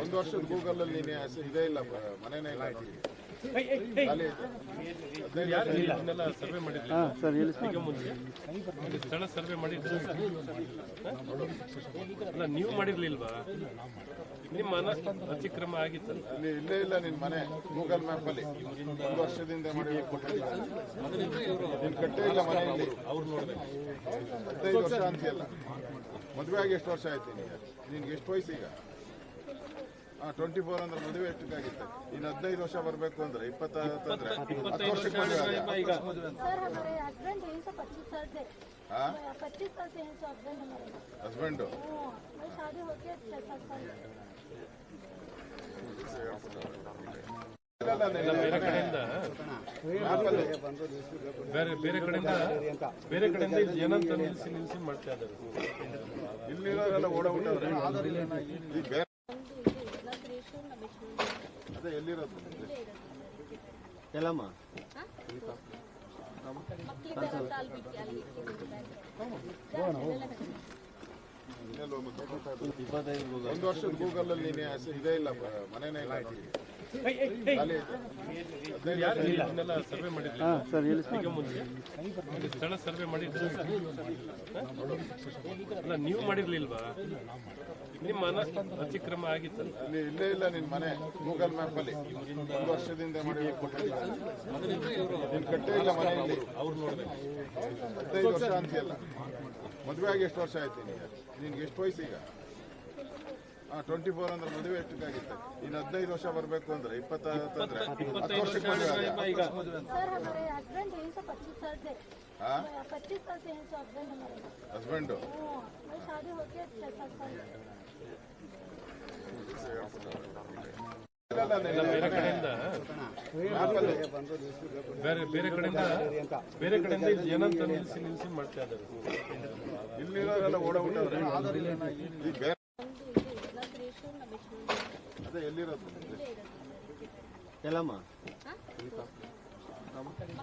ಒಂದು ವರ್ಷದ ಗೂಗಲ್ ಅಲ್ಲಿ ಇದೇ ಇಲ್ಲ? ಬ- ಮನೆನೇ ಇಲ್ಲ ಸರ್ವೆ ಮಾಡಿದ್ರಿ. ಸ್ಥಳ ಸರ್ವೆ ಮಾಡಿದ್ರೆ. ಅಲ್ಲ ನೀವು ಮಾಡಿರ್ಲಿಲ್ವಾ? ನಿಮ್ಮ ಅತಿಕ್ರಮ ಆಗಿತ್ತಲ್ಲ. ಇಲ್ಲಿ ಇಲ್ಲೇ ಇಲ್ಲ ನಿನ್ ಮನೆ ಗೂಗಲ್ ಮ್ಯಾಪ್ ಅಲ್ಲಿ. ಒಂದು ವರ್ಷದಿಂದ ಮಾಡಿ ನೀನ್ ಕಟ್ಟೇ ಇಲ್ಲ ಮನೆಯಲ್ಲಿ. ಅವ್ರು ನೋಡ್ಬೇಕು. ಹದಿನೈದು ವರ್ಷ ಅಂತೀಯಲ್ಲ. ಮದುವೆ ಆಗಿ ಎಷ್ಟು ವರ್ಷ ಆಯ್ತು ನಿನಗೆ? ನಿನ್ಗೆ ಎಷ್ಟು ವಯಸ್ಸು ಈಗ ಟ್ವೆಂಟಿ ಫೋರ್ ಅಂದ್ರೆ ಮದುವೆ ಎಷ್ಟಕ್ಕಾಗಿತ್ತು? ಇನ್ನು ಹದಿನೈದು ವರ್ಷ ಬರಬೇಕು ಅಂದ್ರೆ ಇಪ್ಪತ್ತಂದ್ರೆ ಹತ್ತು ವರ್ಷಕ್ಕೆ ಮದುವೆ ಹಸ್ಬೆಂಡು ಬೇರೆ ಬೇರೆ ಕಡೆಯಿಂದ ಬೇರೆ ಕಡೆಯಿಂದ ಏನಂತ ನಿಲ್ಸಿ ನಿಲ್ಸಿ ಮಾಡ್ತಾ ಇದ್ದಾರೆ. ಅದೇ ಎಲ್ಲಿರೋದು? ಎಲ್ಲಮ್ಮ? ಇಪ್ಪತ್ತೈದು ಒಂದು ವರ್ಷದ ಗೂಗಲ್ ಅಲ್ಲಿ ಇದೇ ಇಲ್ಲ ಮನೇನೇ ಮನೆನೇ ಇಲ್ಲ ಸರ್ವೆ ಮಾಡಿದ್ರಿ ಸ್ಥಳ ಸರ್ವೆ ಮಾಡಿದ್ರೆ ಅಲ್ಲ, ನೀವು ಮಾಡಿರ್ಲಿಲ್ವಾ? ನಿಮ್ಮ ಅತಿಕ್ರಮ ಆಗಿತ್ತಲ್ಲ. ಇಲ್ಲೇ ಇಲ್ಲ ನಿನ್ ಮನೆ ಗೂಗಲ್ ಮ್ಯಾಪ್ ಅಲ್ಲಿ. ಒಂದು ವರ್ಷದಿಂದ ಮಾಡಿ ನೀನ್ ಕಟ್ಟೇ ಇಲ್ಲ ಮನೆ ಅವ್ರು ನೋಡ್ಬೇಕು ಹದಿನೈದು ವರ್ಷ ಅಂತೀಯಲ್ಲ. ಮದುವೆ ಆಗಿ ಎಷ್ಟು ವರ್ಷ ಆಯ್ತು ನಿನಗೆ? ನಿನ್ಗೆ ಎಷ್ಟು ವಯಸ್ಸು ಈಗ ಟ್ವೆಂಟಿ ಫೋರ್ ಅಂದ್ರೆ ಮದುವೆ ಎಷ್ಟಕ್ಕಾಗಿತ್ತು? ಇನ್ನು ಹದಿನೈದು ವರ್ಷ ಬರಬೇಕು ಅಂದ್ರೆ ಇಪ್ಪತ್ತೈದು ಅಂದ್ರೆ ಹತ್ತು ವರ್ಷಕ್ಕೆ ಮದುವೆ ಹಸ್ಬೆಂಡು ಬೇರೆ ಬೇರೆ ಕಡೆಯಿಂದ ಬೇರೆ ಕಡೆಯಿಂದ ಏನಂತ ನಿಲ್ಸಿ ನಿಲ್ಸಿ ಮಾಡ್ತಾ ಇದ್ದಾರೆ. ಇಲ್ಲಿರೋರೆಲ್ಲ ಓಡಾಡ್ಬಿಟ್ಟವ್ರೆ ಎಲ್ಲಿರೋದು ಎಲ್ಲಮ್ಮ ಮಕ್ಕಳಿಗೆ